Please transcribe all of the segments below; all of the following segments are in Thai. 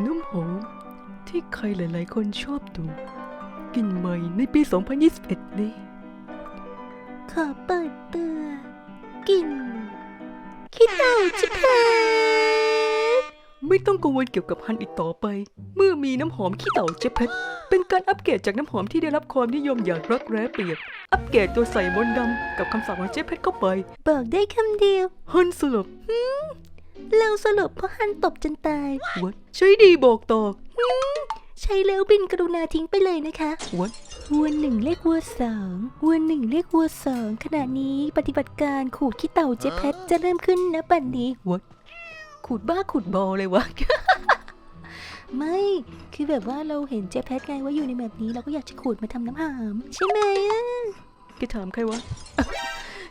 น้ำหอมที่ใครหลาย ๆ คนชอบดูกลิ่นใหม่ในปี 2021 นี้ ขอเปิดตัวกลิ่นขี้เต่าชิเพไม่ต้องกังวลเกี่ยวกับฮันอีกต่อไป เมื่อมีน้ำหอมขี้เต่าเจเพชเป็นการอัปเกรดจากน้ำหอมที่ได้รับความนิยมอย่างรักแร้เปียก อัปเกรดตัวใส่มนต์ดำกับคำสั่งของเจเพชเข้าไป บอกได้คำเดียวฮันสลบ เราสลบเพราะฮันตบจนตายวัดใช้ดีบอกต่อใช้แล้วบินกรุณาทิ้งไปเลยนะคะวัดวัวหนึ่งเรียกวัวสองวัวหนึ่งเรียกวัวสองขณะนี้ปฏิบัติการขูดขี้เต่าเจ๊เพชรจะเริ่มขึ้นนะบัดนี้วัดขูดบ้าขูดบอเลยวะไม่ คือแบบว่าเราเห็นเจ๊เพชรไงว่าอยู่ในแบบนี้เราก็อยากจะขูดมาทำน้ำหอมใช่ไหมอะแกถามใครวะ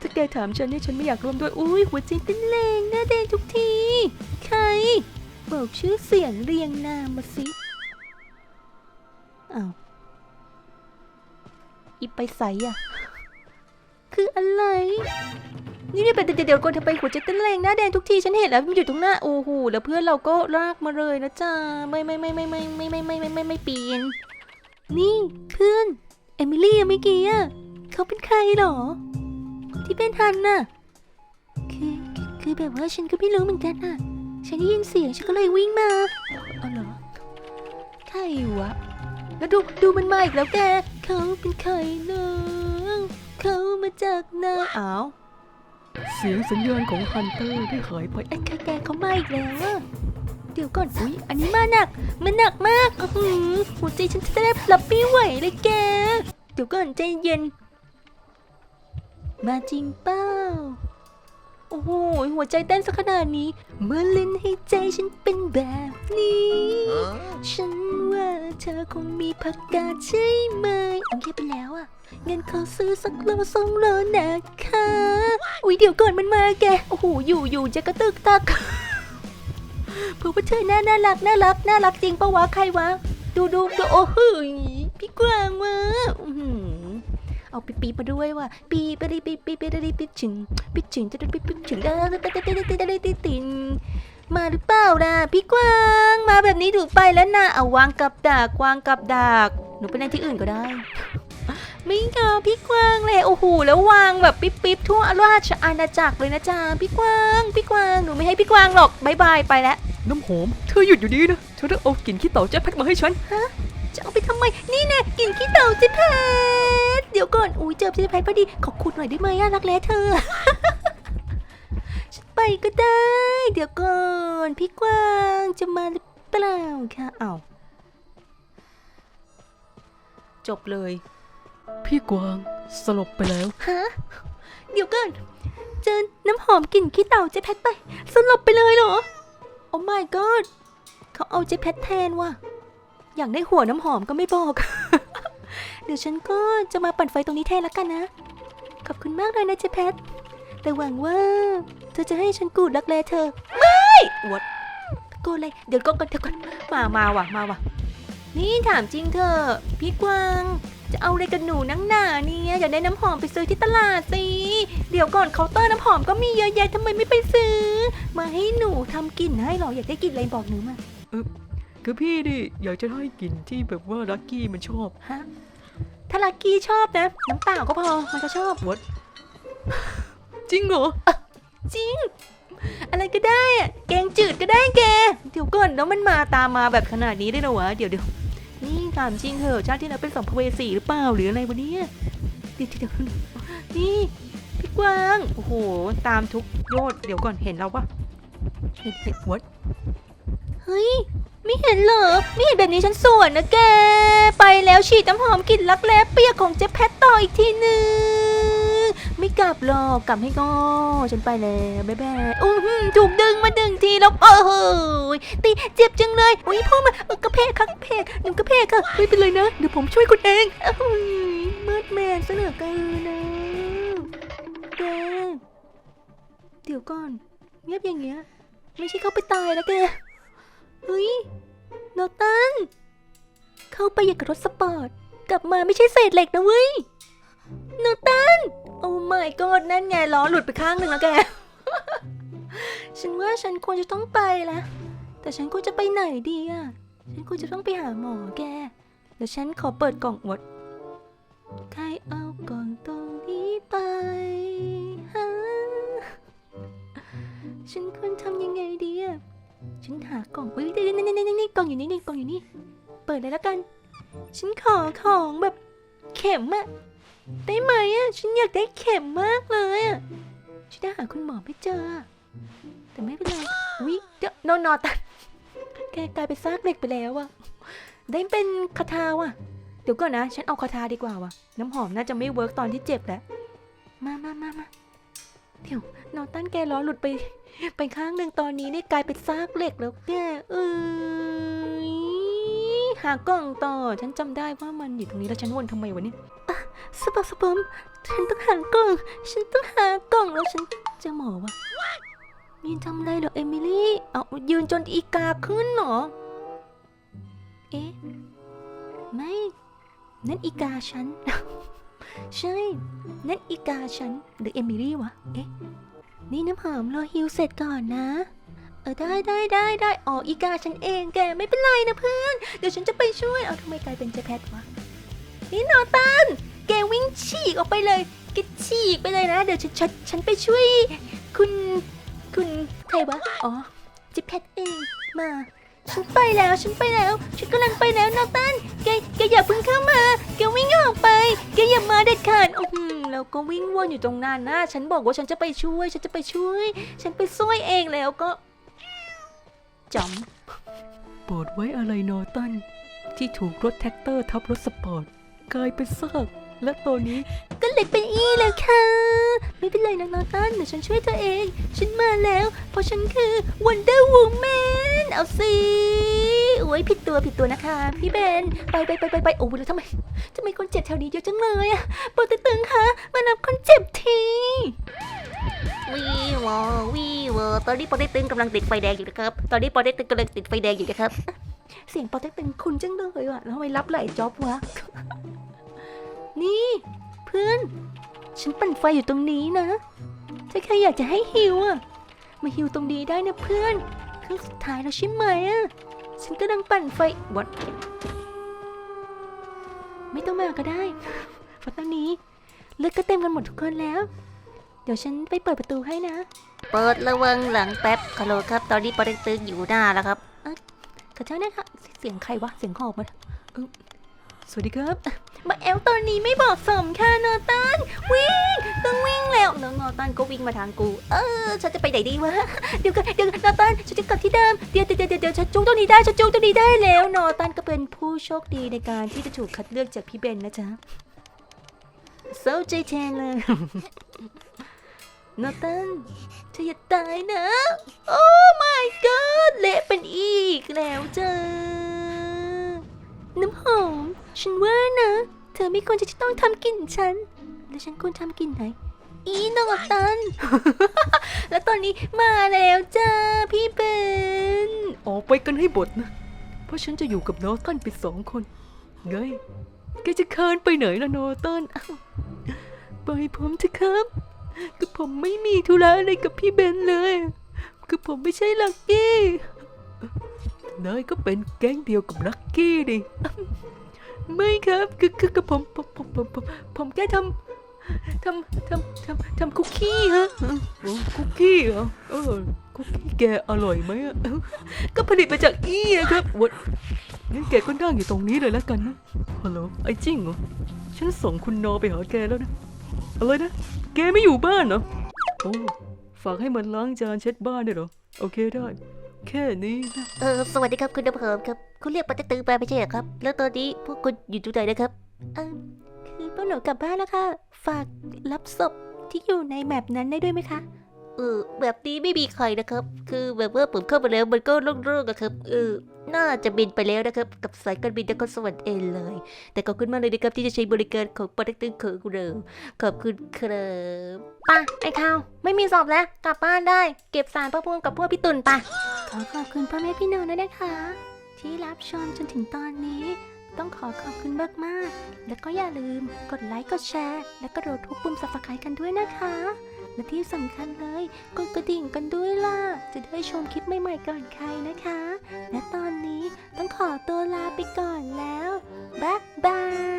ถ้าแกถามฉันเนี่ยฉันไม่อยากร่วมด้วย อุ้ยหัวใจเต้นแรงหน้าแดงทุกทีใคร บอกชื่อเสียงเรียงนามมาสิอ้าวอีไปใสอะคืออะไร นี่เนี่ยเป็นเดี๋ยวเดี๋ยวก่อนทำไมหัวใจเต้นแรงหน้าแดงทุกทีฉันเห็นแล้วมันอยู่ตรงหน้าโอ้โหแล้วเพื่อนเราก็ลากมาเลยนะจ๊ะไม่ไม่ไม่ไม่ไม่ไม่ไม่ไม่ไม่ไม่ไม่ปีนนี่เพื่อนเอมิลี่เมื่อกี้อะเขาเป็นใครหรอ ที่เป็นฮันน่ะคือคือแบบว่าฉันก็ไม่รู้เหมือนกันน่ะ ฉันได้ยินเสียงฉันก็เลยวิ่งมา เอาเหรอใครวะ แล้วดูดูมันมาอีกแล้วแก เขาเป็นใครนะเขามาจากไหนอ้าวเสียงสัญญาณของฮันเตอร์ได้หายไปไอ้แกแกเขามาอีกแล้วอะเดี๋ยวก่อนอุ้ยอันนี้มาหนัก มันหนักมากอื้อหือหัวใจฉันจะได้รับไม่ไหวเลยแก เดี๋ยวก่อนใจเย็น มาจริงเป้า โอ้โหหัวใจเต้นสักขนาดนี้ เมื่อเล่นให้ใจฉันเป็นแบบนี้ ฉันว่าเธอคงมีผักกาดใช่ไหมเอาเงียบไปแล้วอะเงินขอซื้อสักโลสองโลนะคะ อุ๊ยเดี๋ยวก่อนมันมาแก โอ้โห อยู่อยู่จะกระตึกตักเพราะว่าเธอน่าน่ารักน่ารักน่ารักจริงปะวะใครวะ ดูดูดูโอ้โหพี่กวางวะ เอาปีปีมาด้วยว่ะปีไปดิปีปีไปดิปีถึงปีถึงจะด้ปีปีถึงได้ได้ได้ได้ได้ได้ได้ติมาหรือเปล่าล่ะพี่กวางมาแบบนี้ถูกไปแล้วนะเอาวางกับดักวางกับดักหนูไปในที่อื่นก็ได้ไม่เอาพี่กวางเลยโอ้โหแล้ววางแบบปิ๊บปิ๊บทั่วราชอาณาจักรเลยนะจ๊ะพี่กวางพี่กวางหนูไม่ให้พี่กวางหรอกบายบายไปแล้วน้ำหอมเธอหยุดอยู่ดีนะเธอต้องเอากลิ่นขี้เต่าเจ๊เพชมาให้ฉันจะเอาไปทำไมนี่แน่กลิ่นขี้เต่าจิเพชรเดี๋ยวก่อนอุ้ยเจอจิเพชรพอดีขอขุดหน่อยได้ไหมอะรักแร้เธอ ฉันไปก็ได้ เดี๋ยวก่อน พี่กวางจะมาหรือเปล่าคะเอ้าจบเลย พี่กวางสลบไปแล้ว ฮะ เดี๋ยวก่อน เจอน้ำหอมกลิ่นขี้เต่าเจ๊แพทไป สลบไปเลยเหรอ โอ้ my god เขาเอาเจ๊แพทแทนว่ะ อยากได้หัวน้ำหอมก็ไม่บอก เดี๋ยวฉันก็จะมาปั่นไฟตรงนี้แทนละกันนะ ขอบคุณมากเลยนะเจ๊แพท แต่หวังว่า เธอจะให้ฉันกูดรักแลเธอ ไม่วดโกนเลย เดี๋ยวก่อนก่อนเดี๋ยวก่อนมามาว่ะ มาว่ะ นี่ถามจริงเธอะพี่กวาง จะเอาอะไรกับหนูนังหนาเนี่ยอยากได้น้ำหอมไปซื้อที่ตลาดสิ เดี๋ยวก่อนเคาน์เตอร์น้ำหอมก็มีเยอะแยะทำไมไม่ไปซื้อ มาให้หนูทำกลิ่นให้หรอ อยากได้กลิ่นอะไรบอกหนูมา คือพี่ดิอยากจะให้กลิ่นที่แบบว่าลักกี้มันชอบฮะถ้าลักกี้ชอบนะน้ำเปล่าก็พอมันก็ชอบวัดจริงเหรอจริง อะไรก็ได้อะแกงจืดก็ได้แก เดี๋ยวก่อนแล้วมันมาตามมาแบบขนาดนี้ได้เหรอวะเดี๋ยวเดี๋ยวนี่ถามจริงเถอะชาติที่แล้วเป็นสัมภเวสีหรือเปล่าหรืออะไรวะเนี่ยเดี๋ยวเดี๋ยวนี่พี่กวางโอ้โหตามทุกโยดเดี๋ยวก่อนเห็นเราปะเห็นเห็นวัดเฮ้ย ไม่เห็นเหรอไม่เห็นแบบนี้ฉันสวนนะแก ไปแล้วฉีดน้ำหอมกลิ่นรักแร้เปียกของเจ๊แพทต่ออีกทีหนึงไม่กลับหรอกกลับให้ก็ฉันไปแล้วบ๊ายบายอู้หูถูกดึงมาดึงทีแล้วโอ้โหตีเจ็บจังเลยอุ้ยพ่อมากระเพกค่ะกระเพกหนูกระเพกค่ะไม่เป็นไรนะเดี๋ยวผมช่วยคุณเองอื้ออมืดแมนเหลือเกินนะแกเดี๋ยวก่อนเงียบอย่างเงี้ยไม่ใช่เขาไปตายแล้วแก โนตัน เข้าไปอย่างกับรถสปอร์ต กลับมาไม่ใช่เศษเหล็กนะเว้ยโนตัน โอ้ my god นั่นไงล้อหลุดไปข้างหนึ่งแล้วแก ฉันว่าฉันควรจะต้องไปละแต่ฉันควรจะไปไหนดีอะ ฉันควรจะต้องไปหาหมอแก แล้วฉันขอเปิดกล่องอวด ค่า องอยู่นี่นี่กล่องอยู่นี่ เปิดเลยแล้วกัน ฉันขอของแบบเข็มอะได้ไหมอะฉันอยากได้เข็มมากเลยอะฉันได้หาคุณหมอไม่เจอ แต่ไม่เป็นไรอุ้ยเดี๋ยวนอนนอนตันแกกลายเป็นซากเหล็กไปแล้วอะได้เป็นคาทาว่ะ เดี๋ยวก่อนนะ ฉันเอาคาทาดีกว่าว่ะ น้ำหอมน่าจะไม่เวิร์กตอนที่เจ็บแหละมามามามาเดี๋ยวนอนตั้นแกล้อหลุดไป ไปข้างหนึ่งตอนนี้นี่กลายเป็นซากเหล็กแล้วแกเอ้ย หากล่องต่อ ฉันจำได้ว่ามันอยู่ตรงนี้แล้วฉันวนทำไมวะเนี่ยอะสปอสปอมฉันต้องหากล่อง ฉันต้องหากล่องแล้วฉันเจะหมอวะยืนทำอะไรเหรอเอมิลี่ เอายืนจนอีกาขึ้นเหรอ เอ๊ะ ไม่ นั่นอีกาฉัน ใช่ นั่นอีกาฉันหรือเอมิลี่วะ เอ๊ะ นี่น้ำหอมรอฮิวเสร็จก่อนนะ ออได้ได้ได้ได้อ๋ออีกาฉันเองแกไม่เป็นไรนะเพื่อน เดี๋ยวฉันจะไปช่วยเอาทำไมกลายเป็นเจแพทวะนี่นอตันแกวิ่งฉีกออกไปเลยแกฉีกไปเลยนะ เดี๋ยวฉันฉันฉันไปช่วย คุณคุณใครวะอ๋อเจแพทเองมาฉันไปแล้วฉันไปแล้ว ฉันกำลังไปแล้วนอตันแกแกอย่าเพิ่งเข้ามาแกวิ่งออกไปแกอย่ามาเด็ดขาดอือหือแล้วก็วิ่งวนอยู่ตรงนั้นนะฉันบอกว่าฉันจะไปช่วย ฉันจะไปช่วย ฉันไปช่วยเองแล้วก็ จอมโปรดไว้อะไรนอตันที่ถูกรถแท็กเตอร์ทับรถสปอร์ตกลายเป็นซากและตอนนี้ก็เลยเป็นอีแล้วค่ะ ไม่เป็นไรนะนอตันเดี๋ยวฉันช่วยเธอเอง ฉันมาแล้ว เพราะฉันคือ Wonder Woman เอาสิโอ้ยผิดตัวผิดตัวนะคะ พี่เบน ไปไปไปไปไปโอ้ยแล้วทำไมทำไมคนเจ็บแถวนี้เยอะจังเลยอะโปรตตึงคะมานับคนเจ็บที วีวอวีวอตอนนี้ปอเต็กตึงกำลังติดไฟแดงอยู่นะครับ ตอนนี้ปอเต็กตึงกำลังติดไฟแดงอยู่นะครับ เสียงโปรตตึงคุณจังเลยว่ะแล้วทำไมรับหลายจ็อบวะ นี่เพื่อน ฉันปั่นไฟอยู่ตรงนี้นะ ถ้าใครอยากจะให้ฮิวอะมาฮิวตรงนี้ได้นะเพื่อนครื่องสุดท้ายแล้วใช่ไหมอะฉันกำลังปั่นไฟวัดไม่ต้องมาก็ได้เพราะตอนนี้เลือดก็เต็มกันหมดทุกคนแล้ว ดี๋ยวฉันไปเปิดประตูให้นะ เปิดระวังหลังแป๊บฮัลโหลครับ ตอนนี้ปอเต็กตึงอยู่หน้าแล้วครับขอโทษนะคะเสียงใครวะ เสียงหอบมาเออสวัสดีครับมาแอลตอนนี้ไม่เหมาะสมค่ะนอตันวิ่งต้องวิ่งแล้วน้องนอตันก็วิ่งมาทางกู เออฉันจะไปไหนดีวะเดี๋ยวก่อนเดี๋ยวนอตันฉันจะกลับที่เดิมเดี๋ยวเดี๋ยวเดี๋ยวเดี๋ยวฉันจูงตัวนี้ได้ฉันจูงตัวนี้ได้แล้วนอตันก็เป็นผู้โชคดีในการที่จะถูกคัดเลือกจากพี่เบนนะจ๊ะเศร้าใจแทนเลย นอตันเธออย่าตายนะ โอ้ my god เละเป็นอีกแล้วจ้าน้ำหอม ฉันว่านะ เธอไม่ควรจะต้องทำกลิ่นฉัน แล้วฉันควรทำกลิ่นไหน อีนอตัน แล้วตอนนี้มาแล้วจ้าพี่เบนออกไปกันให้บดนะ เพราะฉันจะอยู่กับนอตันไปสองคนไงแกจะเคินไปไหนล่ะนอตันอ้าวไปผมเถอะครับ ก็ผมไม่มีธุระอะไรกับพี่เบนเลย คือผมไม่ใช่ลักกี้นายก็เป็นแก๊งเดียวกับลักกี้ดิไม่ครับ คือคือคือผมผมผมผมผมผมแค่ทำทำทำทำทำคุกกี้ฮะโอ้คุกกี้เหรอเออคุกกี้แกอร่อยไหมอะก็ผลิตมาจากอีอะครับวัดงั้นแกก็นั่งอยู่ตรงนี้เลยแล้วกันนะฮัลโหลไอ้จริงเหรอฉันส่งคุณนอไปหาแกแล้วนะ อะไรนะ แกไม่อยู่บ้านเหรอ โอ้ฝากให้มันล้างจานเช็ดบ้านได้เหรอ โอเคได้ แค่นี้นะ เออสวัสดีครับคุณน้ำเพิมครับ คุณเรียกปอเต็กตึงไปไม่ใช่เหรอครับ แล้วตอนนี้พวกคุณอยู่ตรงไหนนะครับเออคือพวกหนูกลับบ้านแล้วค่ะ ฝากรับศพที่อยู่ในแมปนั้นได้ด้วยไหมคะ เออแบบนี้ไม่มีใครนะครับ คือแบบว่าผมเข้ามาแล้วมันก็โล่งๆอะครับ เออ น่าจะบินไปแล้วนะครับ กับสายการบินนครสวรรค์เองเลย แต่ขอบคุณมากเลยนะครับที่จะใช้บริการของปอเต็กตึงของเราขอบคุณครับป่ะไอ้ข้าวไม่มีศพแล้ว กลับบ้านได้ เก็บสารพระภูมิกับพวกพี่ตุ่นป่ะขอขอบคุณพ่อแม่พี่น้องด้วยนะคะ ที่รับชมจนถึงตอนนี้ ต้องขอขอบคุณมากๆแล้วก็อย่าลืมกดไลค์กดแชร์ และกระโดดทุกปุ่มสับสไครกันด้วยนะคะ และที่สำคัญเลยกดกระดิ่งกันด้วยล่ะ จะได้ชมคลิปใหม่ๆก่อนใครนะคะ และตอนนี้ต้องขอตัวลาไปก่อนแล้วบ๊ายบาย